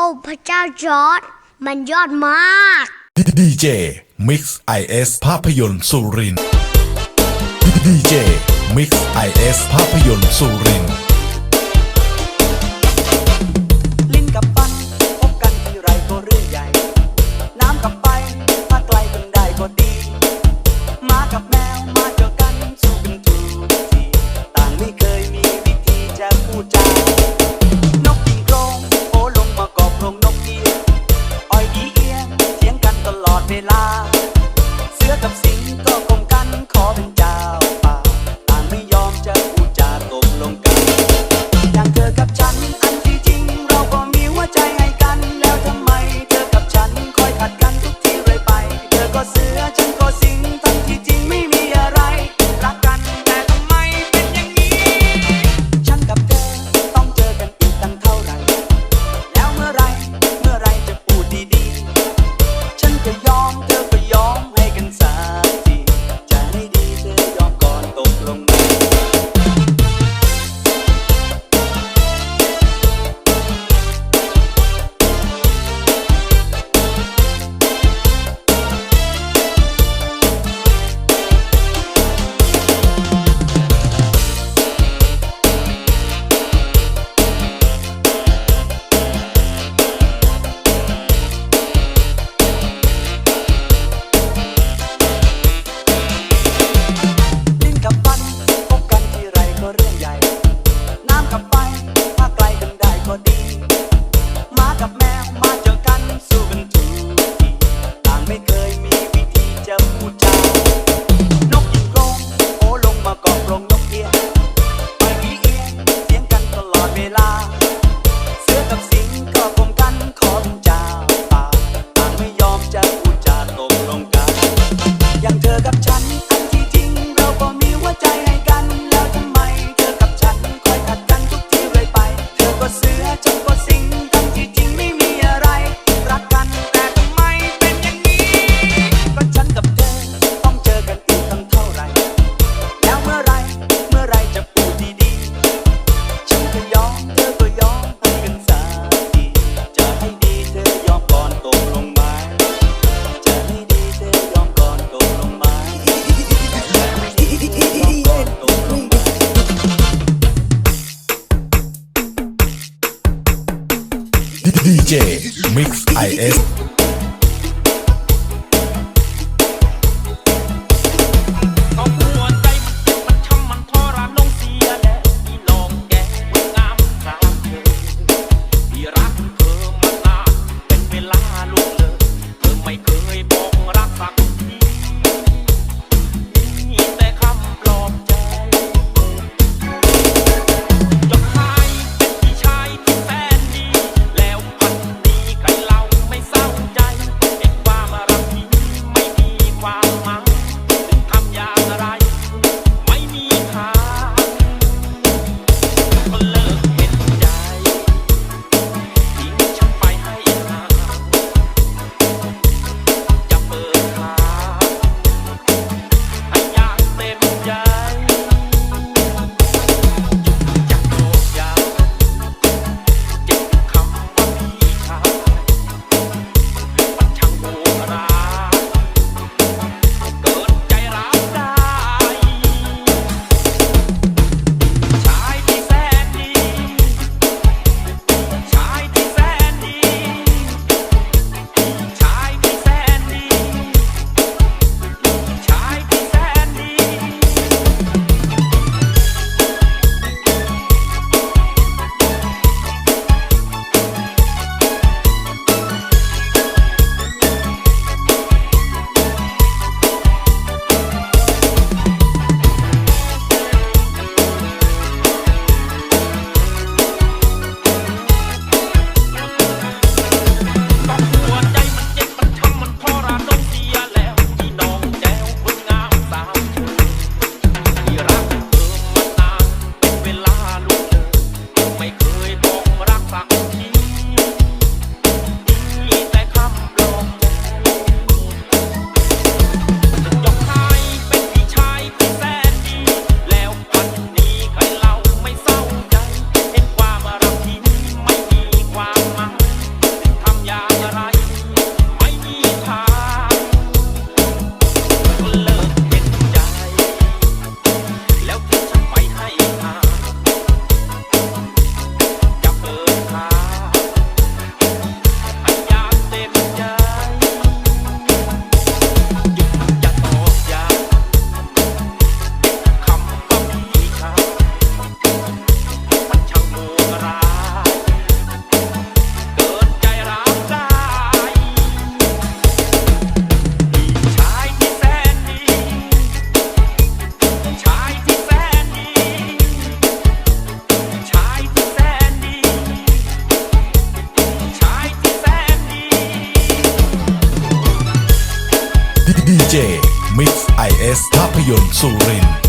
โอ้พระเจ้าจอร์ดมันยอดมากดีเจมิกซ์ไอเอสภาพยนตร์สุรินดีเจมิกซ์ไอเอสภาพยนตร์สุริน เวลา DJ Mix IS Papillon Soul Rain